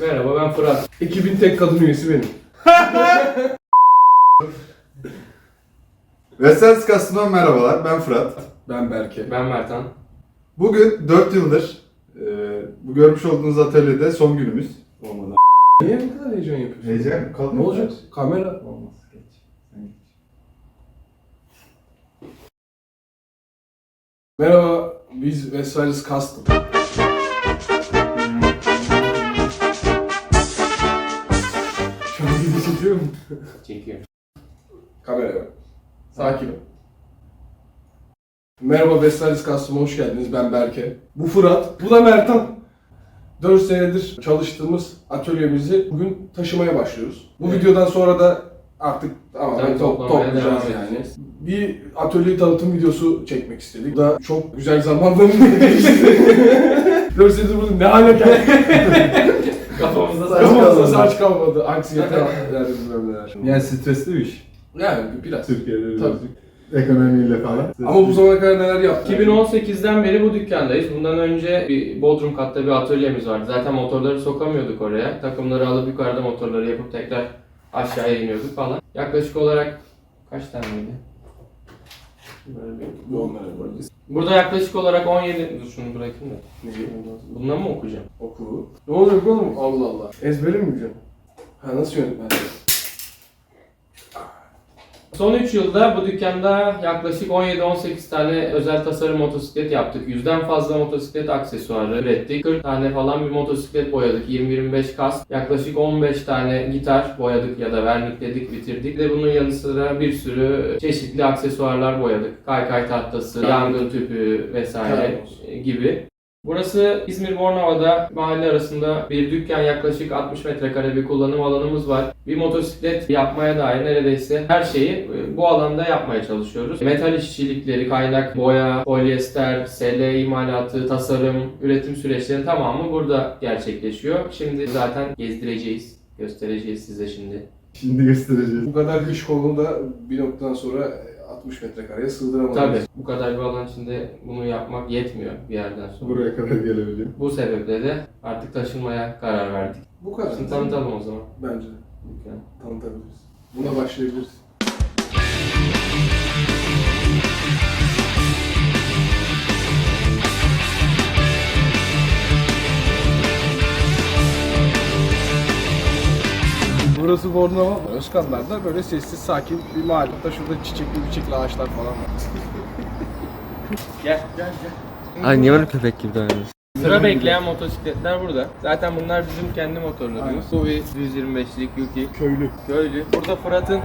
Merhaba ben Fırat. Ekibin tek kadın üyesi benim. Vesels Kastıman merhabalar, ben Fırat. Ben Berke. Ben Mertan. Bugün 4 yıldır e, bu görmüş olduğunuz atölyede son günümüz. Olmadan. Niye bu kadar heyecan yapıyorsun? Heyecan kaldı Ne olacak? Kamera. Olmaz, geç. Merhaba, biz Vesalius Custom. Çekiyor mu? Çekiyor. Kameraya bak. Sakin ol. Merhaba Vesalius Custom'a hoş geldiniz. Ben Berke. Bu Fırat. Bu da Mertan. 4 senedir çalıştığımız atölyemizi bugün taşımaya başlıyoruz. Bu Evet. videodan sonra da artık tamamen top, toplayacağız yani. edeceğiz. Bir atölye tanıtım videosu çekmek istedik. Bu da çok güzel zamanlarını geçti. 4 senedir burada ne hale geldi. Kafamızda Saç Kafamızda kalmadı. saç kalmadı. Anksiyete yani bilmem neler. Yani stresli bir iş. Yani biraz. Türkiye'de birazcık. Ekonomiyle falan. Ama bu zamana kadar neler yaptık? 2018'den beri bu dükkandayız. Bundan önce bir Bodrum katta bir atölyemiz vardı. Zaten motorları sokamıyorduk oraya. Takımları alıp yukarıda motorları yapıp tekrar aşağıya iniyorduk falan. Yaklaşık olarak kaç taneydi? Böyle bir- Bu onlara böyle. Burada yaklaşık olarak 17... Dur şunu bırakayım da. Neyi? Bundan mı okuyacağım? Oku. Ne olacak oğlum? Allah Allah. Ezbere mi biliyorsun? Ha nasıl yönetmen? Son 3 yılda bu dükkanda yaklaşık 17-18 tane özel tasarım motosiklet yaptık. Yüzden fazla motosiklet aksesuarı ürettik. 40 tane falan bir motosiklet boyadık. 20-25 kask. Yaklaşık 15 tane gitar boyadık ya da vernikledik, bitirdik. Ve bunun yanı sıra bir sürü çeşitli aksesuarlar boyadık. Kaykay tahtası, yangın tüpü vesaire gibi. Burası İzmir Bornova'da mahalle arasında bir dükkan yaklaşık 60 metrekare bir kullanım alanımız var. Bir motosiklet yapmaya dair neredeyse her şeyi e, bu alanda yapmaya çalışıyoruz. Metal işçilikleri, kaynak, boya, polyester, SL imalatı, tasarım, üretim süreçlerinin tamamı burada gerçekleşiyor. Şimdi zaten gezdireceğiz, göstereceğiz size şimdi. Şimdi göstereceğiz. Bu kadar iş kolunu da bir noktadan sonra 60 metrekareye sığdıramadık. Tabii bu kadar bir alan içinde bunu yapmak yetmiyor bir yerden sonra. Buraya kadar gelebiliyor. Bu sebeple de artık taşınmaya karar verdik. Bu kadar. Şimdi tanıtalım o zaman. Bence de. dükkanı. tanıtabiliriz. Buna başlayabiliriz. Burası Bornova. Özkanlar'da böyle sessiz sakin bir mahalle. Hatta şurada çiçekli çiçekli ağaçlar falan var. Gel gel gel. Ay niye böyle köpek gibi davranıyorsun? Sıra bekleyen motosikletler burada. Zaten bunlar bizim kendi motorlarımız. Bu bir 125'lik Yuki. Köylü. Köylü. Burada Fırat'ın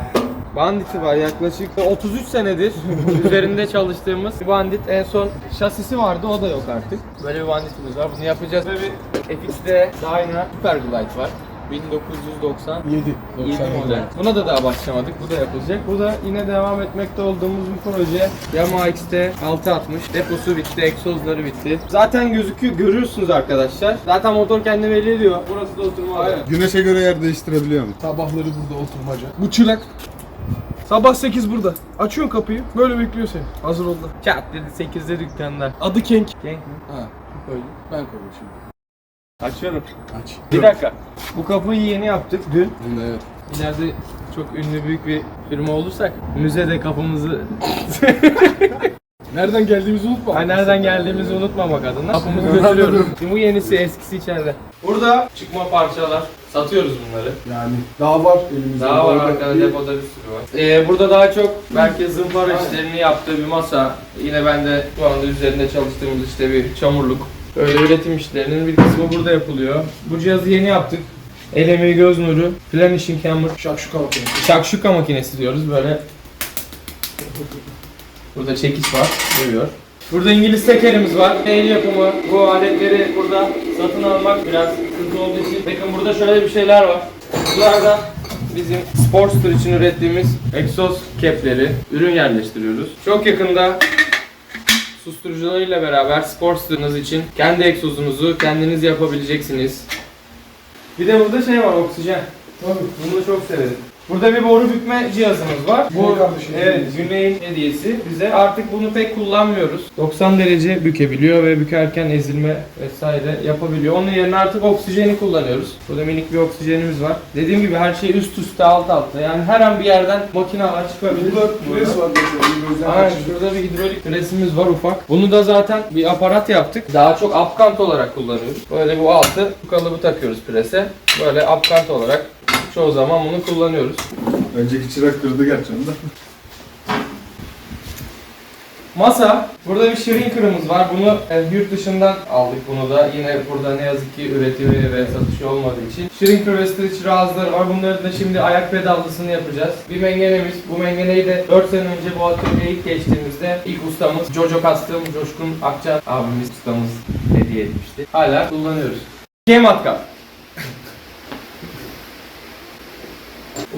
banditi var yaklaşık 33 senedir üzerinde çalıştığımız bir bandit. En son şasisi vardı o da yok artık. Böyle bir banditimiz var. Bunu yapacağız. Böyle bir FX'de Dyna Superglide var. 1990 7. 7 model. Buna da daha başlamadık. Bu da yapılacak. Bu da yine devam etmekte olduğumuz bir proje. Yamaha XT 660. Deposu bitti, egzozları bitti. Zaten gözüküyor, görüyorsunuz arkadaşlar. Zaten motor kendi belli ediyor. Burası da oturma alanı. Güneşe göre yer değiştirebiliyor mu? Sabahları burada oturmaca. Bu çırak. Sabah 8 burada. Açıyorsun kapıyı. Böyle bekliyor seni. Hazır oldu. Çat dedi 8'de dükkanda. Adı Kenk. Genk mi? Ha. Koydum. Ben koydum şimdi. Açıyorum. Aç. Bir dakika. Bu kapıyı yeni yaptık dün. Dün evet. İleride çok ünlü büyük bir firma olursak müzede kapımızı Nereden geldiğimizi unutma. Ha, nereden geldiğimizi unutmamak adına kapımızı götürüyoruz. Şimdi bu yenisi eskisi içeride. Burada çıkma parçalar. Satıyoruz bunları. Yani daha var elimizde. Daha var arkada depoda bir sürü var. Ee, burada daha çok belki zımpara işlerini yaptığı bir masa. Yine ben de şu anda üzerinde çalıştığımız işte bir çamurluk. Böyle üretim işlerinin bir kısmı burada yapılıyor. Bu cihazı yeni yaptık. El emeği göz nuru, Planishing Hammer, Şakşuka makinesi. şakşuka makinesi diyoruz böyle. Burada çekiç var, görüyor. Burada İngiliz tekerimiz var. El yapımı. Bu aletleri burada satın almak biraz sıkıntı olduğu için. Bakın burada şöyle bir şeyler var. Bunlar da bizim Sportster için ürettiğimiz egzoz kepleri. Ürün yerleştiriyoruz. Çok yakında susturucularıyla beraber Sportster'ınız için kendi egzozunuzu kendiniz yapabileceksiniz. Bir de burada şey var oksijen. Tabii. Bunu çok severim. Burada bir boru bükme cihazımız var. Güney Bu kardeşim evet, hediyesi. Güney'in hediyesi bize. Artık bunu pek kullanmıyoruz. 90 derece bükebiliyor ve bükerken ezilme vesaire yapabiliyor. Onun yerine artık oksijeni kullanıyoruz. Burada minik bir oksijenimiz var. Dediğim gibi her şey üst üste alt altta. Yani her an bir yerden makineler çıkabilir. Burada pres var mesela. Aynen şurada bir hidrolik presimiz var ufak. Bunu da zaten bir aparat yaptık. Daha çok apkant olarak kullanıyoruz. Böyle bu altı bu kalıbı takıyoruz prese. Böyle apkant olarak çoğu zaman bunu kullanıyoruz. Önceki çırak kırdı onu da. Masa. Burada bir shrinker'ımız var. Bunu e, yurt dışından aldık bunu da. Yine burada ne yazık ki üretimi ve satışı olmadığı için. Shrinker ve stretch razları var. Bunları da şimdi ayak pedallısını yapacağız. Bir mengenemiz. Bu mengeneyi de 4 sene önce bu atölyeye ilk geçtiğimizde ilk ustamız Jojo Custom Coşkun Akça abimiz ustamız hediye etmişti. Hala kullanıyoruz. Dikey matkap.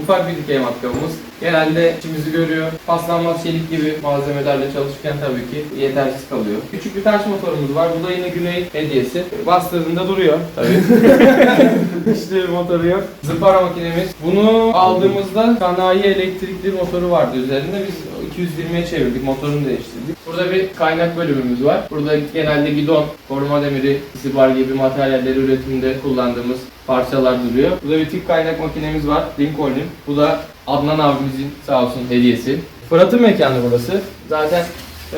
Ufak bir dikey matkabımız. Genelde içimizi görüyor. Paslanmaz çelik gibi malzemelerle çalışırken tabii ki yetersiz kalıyor. Küçük bir taş motorumuz var. Bu da yine Güney hediyesi. Bastırdığında duruyor tabii. Hiçbir bir motoru yok. Zımpara makinemiz. Bunu aldığımızda sanayi elektrikli motoru vardı üzerinde. Biz 220'ye çevirdik. Motorunu değiştirdik. Burada bir kaynak bölümümüz var. Burada genelde gidon, koruma demiri, zibar gibi materyalleri üretimde kullandığımız parçalar duruyor. Burada bir tip kaynak makinemiz var. Lincoln'in. Bu da Adnan abimizin sağ olsun hediyesi. Fırat'ın mekanı burası. Zaten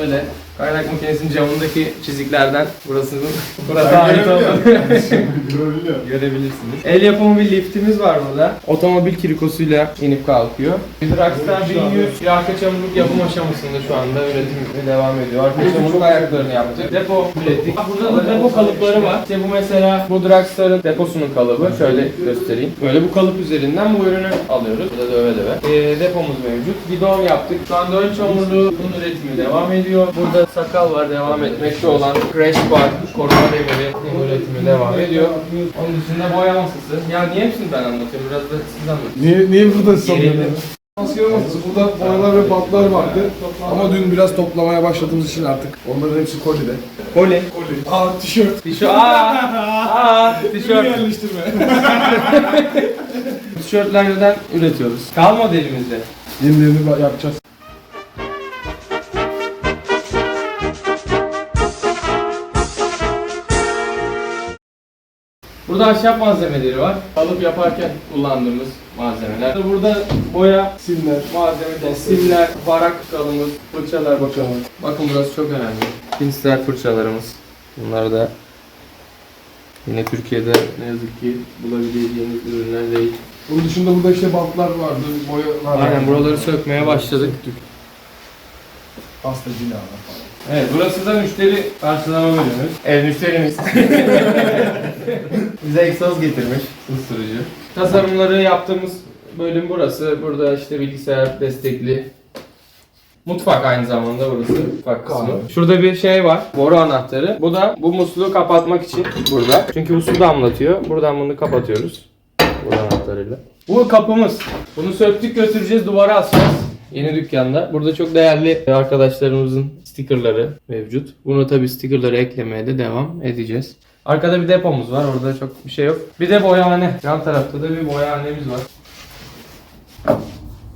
öyle kaynak makinesinin camındaki çiziklerden burasının Fırat'a ait olduğunu Görebiliyor. görebilirsiniz. El yapımı bir liftimiz var burada. Otomobil kirikosuyla inip kalkıyor. Bir Rockstar 1100 bir arka çamurluk yapım aşamasında şu anda üretimi devam ediyor. Arka çamurluk ayaklarını yaptık. Depo ürettik. Burada da depo kalıpları var. İşte bu mesela bu Dragstar'ın deposunun kalıbı. Şöyle göstereyim. Böyle bu kalıp üzerinden bu ürünü alıyoruz. Burada döve döve. Ee, depomuz mevcut. Gidon yaptık. Şu anda ön çamurluğun üretimi devam ediyor. Burada sakal var devam etmekte olan. Crash var. Koruma demiri üretimi devam ediyor. Onun dışında boya masası. Ya niye hepsini ben anlatıyorum? Biraz da siz anlatın. Niye, niye burada sanıyorsun? Masası. Burada boyalar ve bantlar vardı. Ama dün biraz toplamaya başladığımız için artık onların hepsi kolide. Koli. Koli. Aa tişört. Tişört. Aa, aa, tişört. yerleştirme. Tişörtlerden üretiyoruz. Kal modelimizde. Yenilerini yapacağız. Burada ahşap malzemeleri var. Kalıp yaparken kullandığımız malzemeler. Burada boya Simler. malzemeleri, simler, varak kalımız, fırçalar bakalım. Bakın burası çok önemli. Pinsler fırçalarımız. Bunlar da yine Türkiye'de ne yazık ki bulabileceğiniz ürünler değil. Bunun dışında burada işte bantlar vardı, boyalar Aynen vardı. buraları sökmeye başladık. Pasta cinalar falan. Evet burası da müşteri karşılama bölümümüz. Evet müşterimiz. Bize egzoz getirmiş susturucu. Tasarımları yaptığımız bölüm burası. Burada işte bilgisayar destekli Mutfak aynı zamanda burası. Mutfak kısmı. Şurada bir şey var. Boru anahtarı. Bu da bu musluğu kapatmak için burada. Çünkü bu su damlatıyor. Buradan bunu kapatıyoruz. Boru anahtarıyla. Bu kapımız. Bunu söktük götüreceğiz duvara asacağız. Yeni dükkanda. Burada çok değerli arkadaşlarımızın stikerleri mevcut. Bunu tabi stikerleri eklemeye de devam edeceğiz. Arkada bir depomuz var. Orada çok bir şey yok. Bir de boyahane. Yan tarafta da bir boyahanemiz var.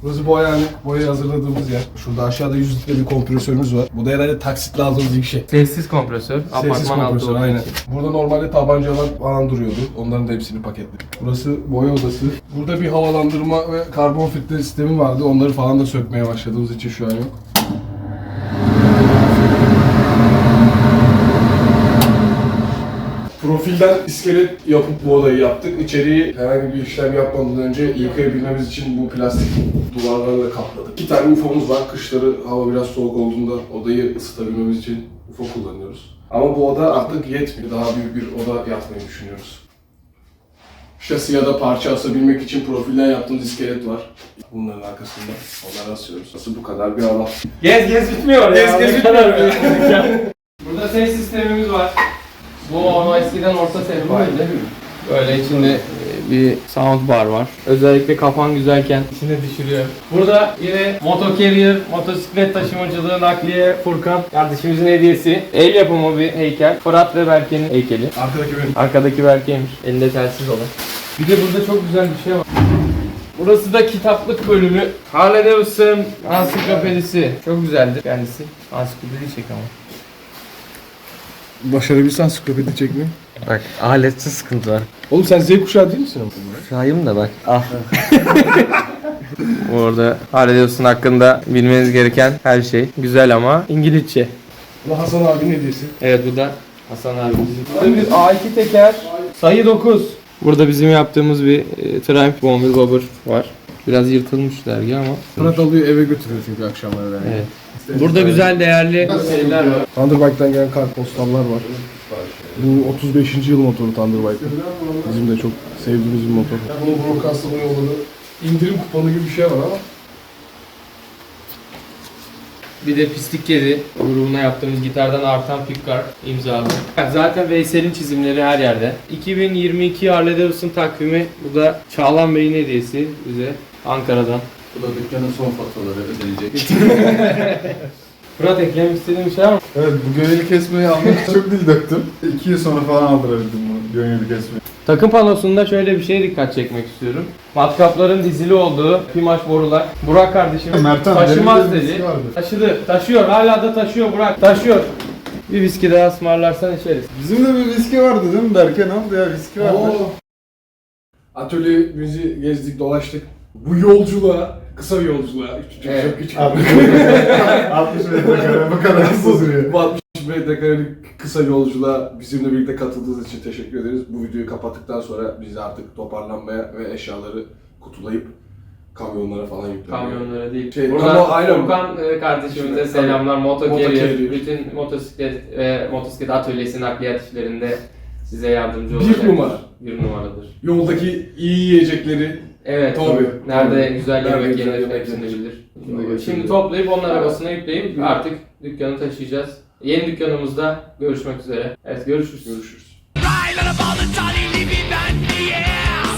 Burası boyahane. Boyayı hazırladığımız yer. Şurada aşağıda 100 litre bir kompresörümüz var. Bu da herhalde taksitle aldığımız bir şey. Sessiz kompresör. Sessiz apartman altı kompresör olduğu aynen. için. Burada normalde tabancalar falan duruyordu. Onların da hepsini paketledik. Burası boya odası. Burada bir havalandırma ve karbon filtre sistemi vardı. Onları falan da sökmeye başladığımız için şu an yok. Profilden iskelet yapıp bu odayı yaptık. İçeriği herhangi bir işlem yapmadan önce yıkayabilmemiz için bu plastik duvarlarla kapladık. İki tane UFO'muz var. Kışları hava biraz soğuk olduğunda odayı ısıtabilmemiz için UFO kullanıyoruz. Ama bu oda artık yetmiyor. Daha büyük bir oda yapmayı düşünüyoruz. Şasi ya da parça asabilmek için profilden yaptığımız iskelet var. Bunların arkasında onları asıyoruz. Nasıl bu kadar bir alan. Gez gez bitmiyor Gez ya. gez Ne bitmiyor. Burada ses sistemimiz var. Bu onu eskiden orta sehpaydı. Böyle içinde e, bir sound bar var. Özellikle kafan güzelken içine düşürüyor. Burada yine motocarrier, motosiklet taşımacılığı, nakliye Furkan kardeşimizin hediyesi. El yapımı bir heykel. Fırat ve Berke'nin heykeli. Arkadaki benim. Arkadaki Berke'ymiş. Elinde telsiz olan. Bir de burada çok güzel bir şey var. Burası da kitaplık bölümü. Harley Davidson ansiklopedisi. Çok güzeldi kendisi. Ansiklopedi çek ama. Başarabilsen ansiklopedi çekmeyi. Bak aletsiz sıkıntı var. Oğlum sen Z kuşağı değil misin? Şahim da bak. Ah. Orada Harley Davidson hakkında bilmeniz gereken her şey. Güzel ama İngilizce. Bu Hasan abinin hediyesi. Evet bu da Hasan abi. Burada bir A2 teker. Sayı 9. Burada bizim yaptığımız bir e, Triumph Bomber Bobber var. Biraz yırtılmış dergi ama. Fırat alıyor eve götürüyor çünkü akşamları yani. Evet. Burada güzel değerli seriler var. Thunderbike'den gelen kartpostallar var. Bu 35. yıl motoru Thunderbike. Bizim de çok sevdiğimiz bir motor. Bunu Broadcast'a yolladı. İndirim kuponu gibi bir şey var ama. Bir de Pislik Kedi grubuna yaptığımız gitardan artan pickguard imzalı. Zaten Veysel'in çizimleri her yerde. 2022 Harley Davidson takvimi. Bu da Çağlan Bey'in hediyesi bize Ankara'dan. Bu da dükkanın son faturaları ödenecek. Fırat eklemek istediğin bir şey var mı? evet bu gönüllü kesmeyi almak için çok dil döktüm. İki yıl sonra falan aldırabildim bu gönüllü kesmeyi. Takım panosunda şöyle bir şeye dikkat çekmek istiyorum. Matkapların dizili olduğu pimaş borular. Burak kardeşim Mertan, taşımaz benim de bir dedi. vardı. Taşıdı, taşıyor. Hala da taşıyor Burak. Taşıyor. Bir viski daha ısmarlarsan içeriz. Bizim de bir viski vardı değil mi Berke? Ne oldu ya viski vardı. Atölyemizi gezdik dolaştık. Bu yolculuğa, kısa bir yolculuğa, küçük Evet. çok küçük. 60 metrekare bu kadar hızlı sürüyor. Bu 60 metrekarelik kısa yolculuğa bizimle birlikte katıldığınız için teşekkür ederiz. Bu videoyu kapattıktan sonra biz artık toparlanmaya ve eşyaları kutulayıp kamyonlara falan yüklemeye. Kamyonlara değil. Şey, Buradan ama aynen. Furkan e, kardeşimize Tabii. selamlar. Moto Moto bütün motosiklet ve motosiklet atölyesi nakliyat işlerinde size yardımcı olacak. Bir numara. Bir numaradır. Yoldaki iyi yiyecekleri Evet. Tabii. Nerede Tabii. güzel yemek yenir hepsini bilir. Şimdi toplayıp onun arabasına yükleyip artık dükkanı taşıyacağız. Yeni dükkanımızda görüşmek üzere. Evet görüşürüz. Görüşürüz.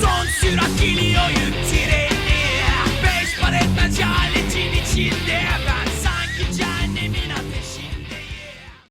Son sürat geliyor yük treni Beş para etmez ya içinde